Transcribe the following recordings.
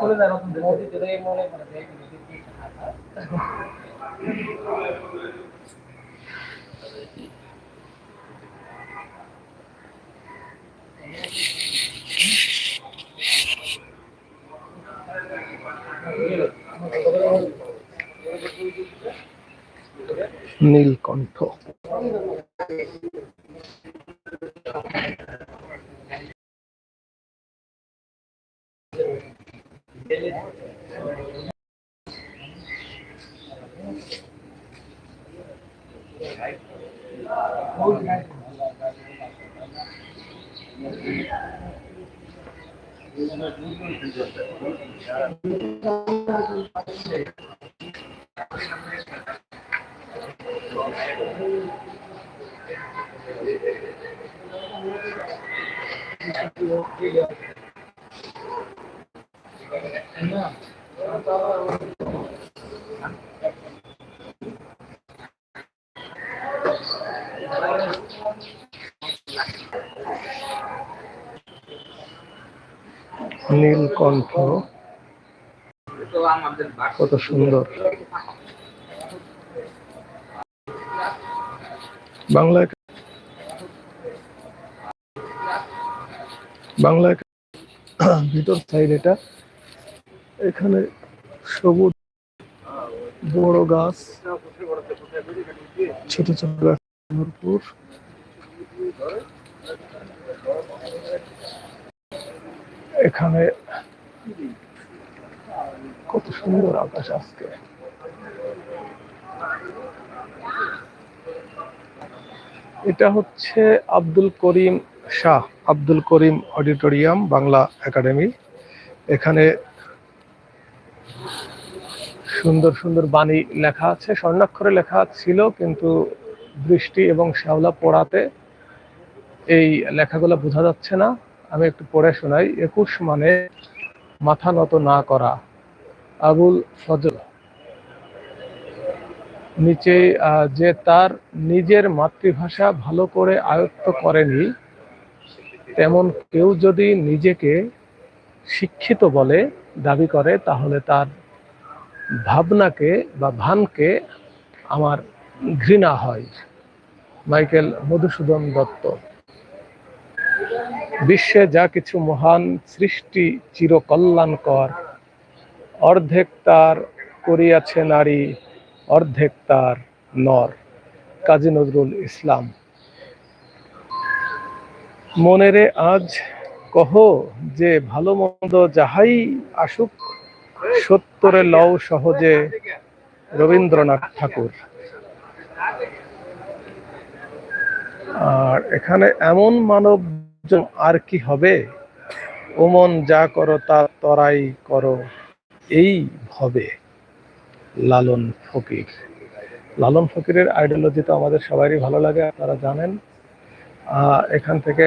করে দেয় রতন মনে নীলকণ্ঠ নীলকণ্ঠ। কত সুন্দর। বাংলা বাংলা ভিতর সাইড এটা। এখানে সবুজ বড় গাছ, ছোট ছোট গাছ ভরপুর এখানে কত সুন্দর আকাশ আজকে। এটা হচ্ছে আব্দুল করিম শাহ আব্দুল করিম অডিটোরিয়াম, বাংলা একাডেমি। এখানে সুন্দর সুন্দর বাণী লেখা আছে, স্বর্ণাক্ষরে লেখা ছিল, কিন্তু বৃষ্টি এবং শ্যাওলা পড়াতে এই লেখাগুলো বোঝা যাচ্ছে না। আমি একটু পড়ে শোনাই। একুশ মানে মাথা নত না করা। আবুল ফজল নিচে যে তার নিজের মাতৃভাষা ভালো করে আয়ত্ত করেনি তেমন কেউ যদি নিজেকে শিক্ষিত বলে দাবি করে, তাহলে তার ভাবনাকে বা ভানকে আমার ঘৃণা হয়। মাইকেল মধুসূদন দত্ত। বিশ্বে যা কিছু মহান সৃষ্টি চিরকল্যাণকর, অর্ধেক তার করিয়াছে নারী, অর্ধেক তার নর। কাজী নজরুল ইসলাম। মনেরে আজ কহ যে ভালো মন্দ যাহাই আসুক সত্তরে লও সহজে রবীন্দ্রনাথ ঠাকুর। আর এখানে এমন মানব আর কি হবে? ওমন যা করো তা তরাই করো, এই ভবে লালন ফকির। লালন ফকিরের আইডিওলজি তো আমাদের সবারই ভালো লাগে, আপনারা জানেন। এখান থেকে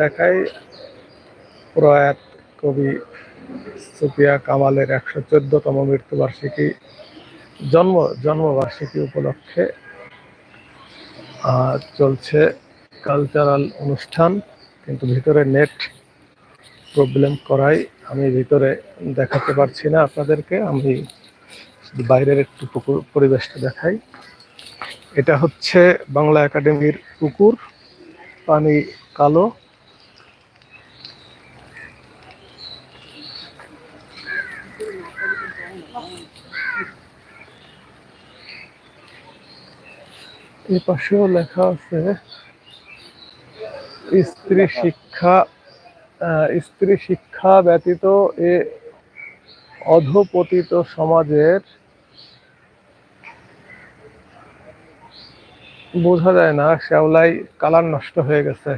দেখাই প্রয়াত কবি সুফিয়া কামালের একশো চোদ্দতম মৃত্যুবার্ষিকী জন্ম, জন্মবার্ষিকী উপলক্ষে চলছে কালচারাল অনুষ্ঠান। কিন্তু ভিতরে নেট প্রবলেম করাই আমি ভিতরে দেখাতে পারছি না আপনাদেরকে। আমি বাইরের একটু পুকুর পরিবেশটা দেখাই। এটা হচ্ছে বাংলা একাডেমির পুকুর। পানি কালো। এই পাশেও লেখা আছে স্ত্রী শিক্ষা স্ত্রী শিক্ষা ব্যতীত এ অধপতিত সমাজের বোঝা যায় না শ্যাওলাই কালার নষ্ট হয়ে গেছে।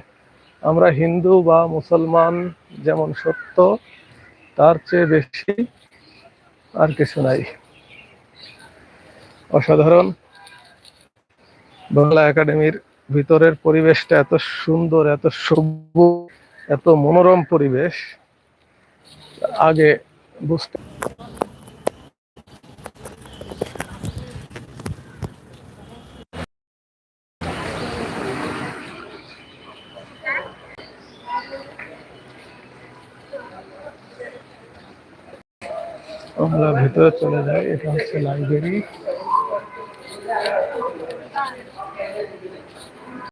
আমরা হিন্দু বা মুসলমান যেমন সত্য, তার চেয়ে বেশি আর কিছু নাই। অসাধারণ। বাংলা একাডেমির ভিতরের পরিবেশটা এত সুন্দর, এত সবুজ, এত মনোরম পরিবেশ। আগে বুঝতে আমরা ভেতরে চলে যাই এটা হচ্ছে লাইব্রেরি